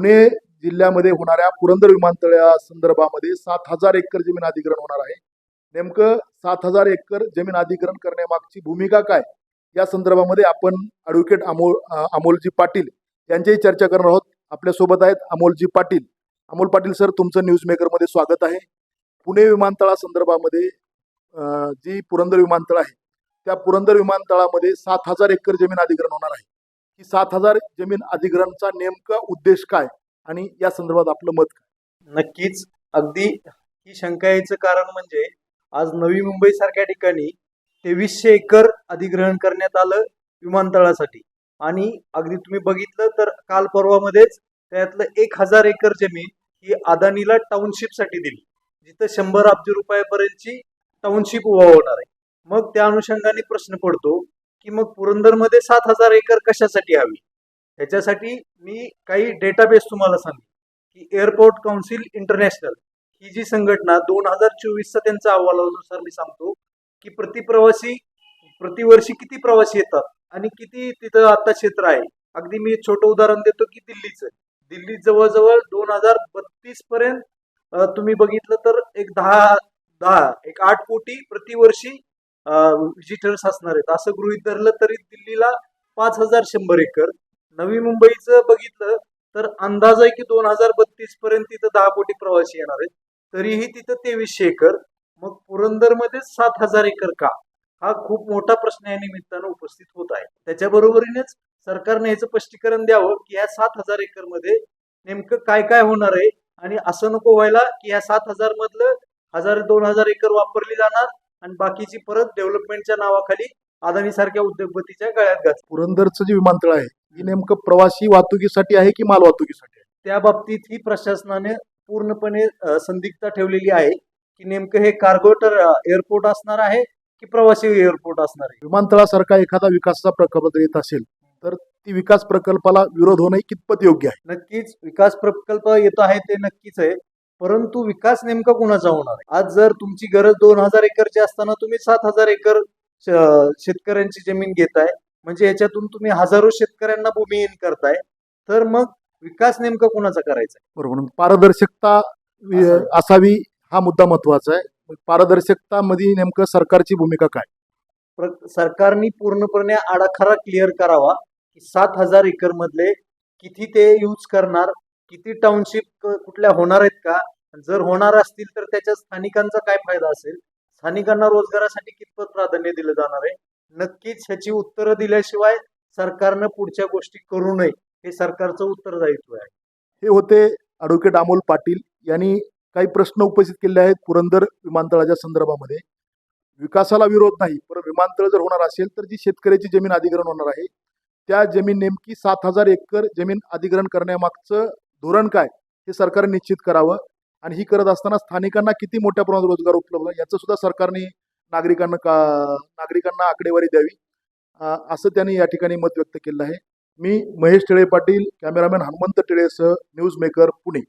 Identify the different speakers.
Speaker 1: पुणे जिल्ह्यामध्ये होणाऱ्या पुरंदर विमानतळा संदर्भामध्ये सात हजार एकर जमीन अधिग्रहण होणार आहे. नेमकं सात हजार एकर जमीन अधिग्रहण करण्यामागची भूमिका काय? या संदर्भामध्ये आपण ॲडव्होकेट अमोल अमोलजी पाटील यांच्याही चर्चा करणार आहोत. आपल्यासोबत आहेत अमोलजी पाटील. अमोल पाटील सर तुमचं न्यूज मेकरमध्ये स्वागत आहे. पुणे विमानतळा संदर्भामध्ये जी पुरंदर विमानतळ आहे त्या पुरंदर विमानतळामध्ये सात हजार एकर जमीन अधिग्रहण होणार आहे. की सात हजार जमीन अधिग्रहणचा नेमका उद्देश काय आणि या संदर्भात आपलं मत काय?
Speaker 2: नक्कीच. अगदी ही शंका यायचं कारण म्हणजे आज नवी मुंबई सारख्या ठिकाणी तेवीसशे एकर अधिग्रहण करण्यात आलं विमानतळासाठी. आणि अगदी तुम्ही बघितलं तर काल परवामध्येच त्यातलं एक हजार एकर जमीन ही अदानीला टाउनशिपसाठी दिली. जिथं शंभर अब्ज रुपयापर्यंतची टाउनशिप उभा होणार आहे. मग त्या अनुषंगाने प्रश्न पडतो की मग पुरंदरमध्ये सात हजार एकर कशासाठी हवी? ह्याच्यासाठी मी काही डेटाबेस तुम्हाला सांगेन. की एअरपोर्ट काउन्सिल इंटरनॅशनल ही जी संघटना दोन हजार चोवीसचा त्यांचा अहवालानुसार मी सांगतो की प्रति प्रवासी प्रतिवर्षी किती प्रवासी येतात आणि किती तिथं आता क्षेत्र आहे. अगदी मी छोटं उदाहरण देतो की दिल्लीचं दिल्ली जवळजवळ दोन हजार बत्तीस पर्यंत तुम्ही बघितलं तर एक दहा दहा एक आठ कोटी प्रतिवर्षी व्हिजिटर्स असणार आहेत. असं गृहित धरलं तरी दिल्लीला पाच हजार शंभर एकर. नवी मुंबईचं बघितलं तर अंदाज आहे की दोन हजार बत्तीस पर्यंत तिथं दहा कोटी प्रवासी येणार आहेत. तरीही तिथं तेवीसशे एकर. मग पुरंदरमध्ये सात हजार एकर का? हा खूप मोठा प्रश्न या निमित्तानं उपस्थित होत आहे. त्याच्या बरोबरीनेच सरकारने याचं स्पष्टीकरण द्यावं की या सात हजार एकरमध्ये नेमकं काय काय होणार आहे आणि असं नको व्हायला की या सात हजार मधलं हजार दोन हजार एकर वापरली जाणार आणि बाकीची परत डेव्हलपमेंटच्या नावाखाली अदानी सारख्या उद्योगपतीच्या गळ्यात घात
Speaker 1: पुरंदरचं जे विमानतळ आहे ही नेमकं प्रवासी वाहतुकीसाठी आहे की माल वाहतुकीसाठी आहे?
Speaker 2: त्या बाबतीत ही प्रशासनाने पूर्णपणे संदिग्धता ठेवलेली आहे की नेमकं हे कार्गो टर एअरपोर्ट असणार आहे की प्रवासी एअरपोर्ट असणार आहे?
Speaker 1: विमानतळासारखा एखादा विकासाचा प्रकल्प येत असेल तर ती विकास प्रकल्पाला विरोध होणं कितपत योग्य आहे?
Speaker 2: नक्कीच विकास प्रकल्प येतो आहे ते नक्कीच आहे. परंतु विकास नेमका कुणाचा होणार आज जर तुमची गरज दोन हजार एकरची असताना तुम्ही सात हजार एकर शेतकऱ्यांची जमीन घेताय म्हणजे याच्यातून तुम्ही हजारो शेतकऱ्यांना भूमिहीन करताय तर मग विकास नेमका कुणाचा करायचा आहे?
Speaker 1: बरोबर पारदर्शकता
Speaker 2: असावी.
Speaker 1: हा मुद्दा महत्त्वाचा आहे पारदर्शकता मध्ये नेमकं सरकारची भूमिका काय
Speaker 2: सरकारने पूर्णपणे आराखडा क्लिअर करावा की सात हजार एकर मधले किती ते यूज करणार किती टाउनशिप कुठल्या होणार आहेत का? जर होणार असतील तर त्याच्या स्थानिकांचा काय फायदा असेल? स्थानिकांना रोजगारासाठी कितपत प्राधान्य दिलं जाणार आहे? नक्कीच ह्याची उत्तरं दिल्याशिवाय सरकारनं पुढच्या गोष्टी करू नये हे सरकारचं उत्तरदायित्व आहे.
Speaker 1: हे होते ॲडव्होकेट अमोल पाटील यांनी काही प्रश्न उपस्थित केले आहेत पुरंदर विमानतळाच्या संदर्भामध्ये. विकासाला विरोध नाही पण विमानतळ जर होणार असेल तर जी शेतकऱ्याची जमीन अधिग्रहण होणार आहे त्या जमीन नेमकी सात हजार एकर जमीन अधिग्रहण करण्यामागचं धोरण काय हे सरकारने निश्चित करावं. आणि ही करत असताना स्थानिकांना किती मोठ्या प्रमाणात रोजगार उपलब्ध याचं सुद्धा सरकारने नागरिकांना का नागरिकांना आकडेवारी द्यावी. असं त्यांनी या ठिकाणी मत व्यक्त केलं आहे. मी महेश टिळे पाटील कॅमेरामॅन हनुमंत टिळेसह न्यूज मेकर पुणे.